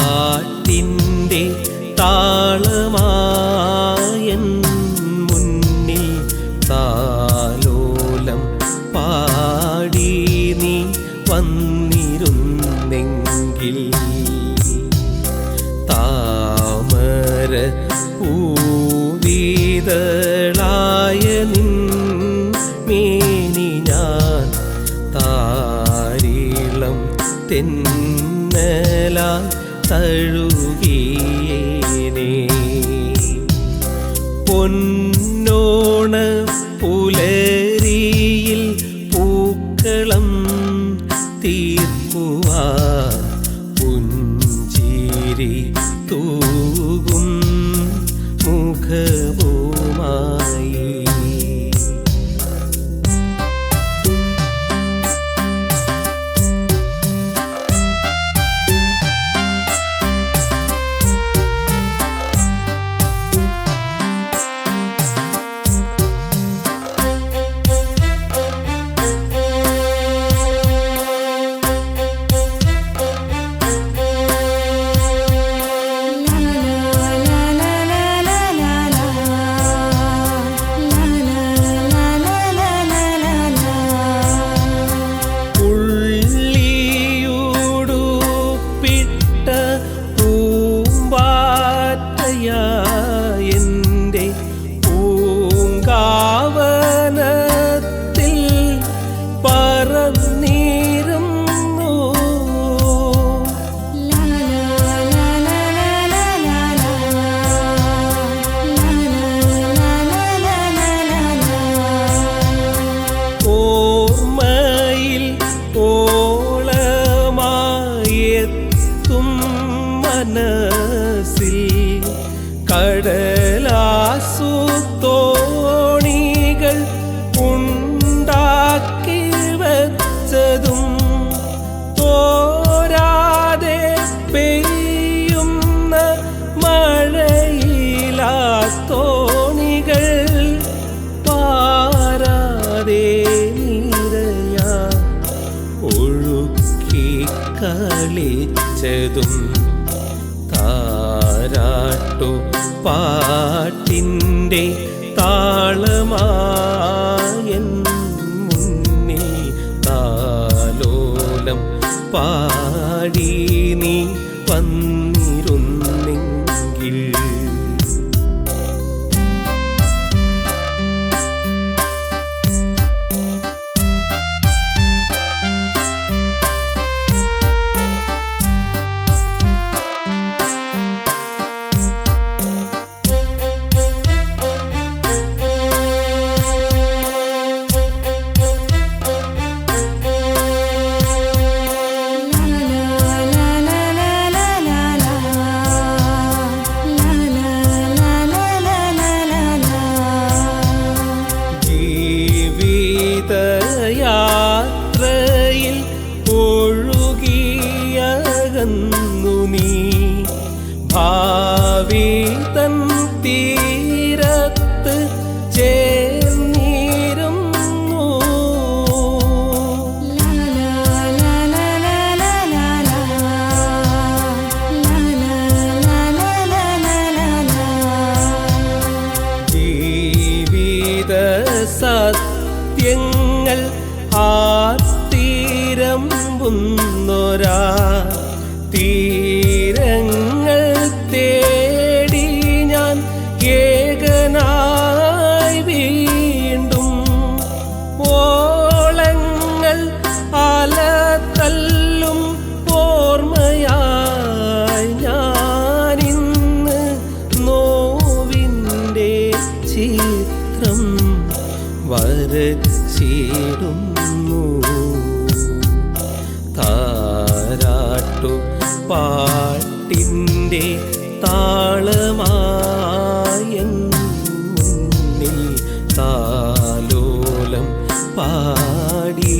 പാട്ടുപാട്ടിന്റെ താളമായൻ മുന്നിൽ താലോലം പാടി നീ വന്നിരുന്നെങ്കിൽ. താമര പൂവിതളായ നിൻ മേനി ഞാൻ താരിളം തെന്നി തെന്നലാ തഴുകിയേനേ. പൊന്നോണ പുലരിയിൽ പൂക്കളം തീർക്കുവാ പുഞ്ചിരി തൂകും കടലാസു തോണികൾ ഉണ്ടാക്കി വച്ചതും തോരാതെ പെയ്യുന്ന മഴയിലാ തോണികൾ പാരാതെ നിറയാ ഒഴുക്കി കളിച്ചതും താരാട്ടു പാട്ടിന്റെ താളമായൻ മുന്നേ താലോലം പാടി നീ വന്നിരുന്നെങ്കിൽ ഒഴുകിയകന്നു നീ. ഭാവി തൻ തീരത്ത് ചേർന്നിരുന്നു. ജീവിത സത്യങ്ങൾ ആത്തിരമ്പുന്നൊരാ തീരങ്ങൾ തേടി ഞാൻ ഏകനായി വീണ്ടും ഓളങ്ങൾ അലതല്ലും ഓർമ്മയായി ഞാനിന്ന് നോവിന്റെ ചിത്രം വരച്ചിടുന്നു. താരാട്ടു പാട്ടിന്റെ താളമായൻ മുന്നിൽ താലോലം പാടി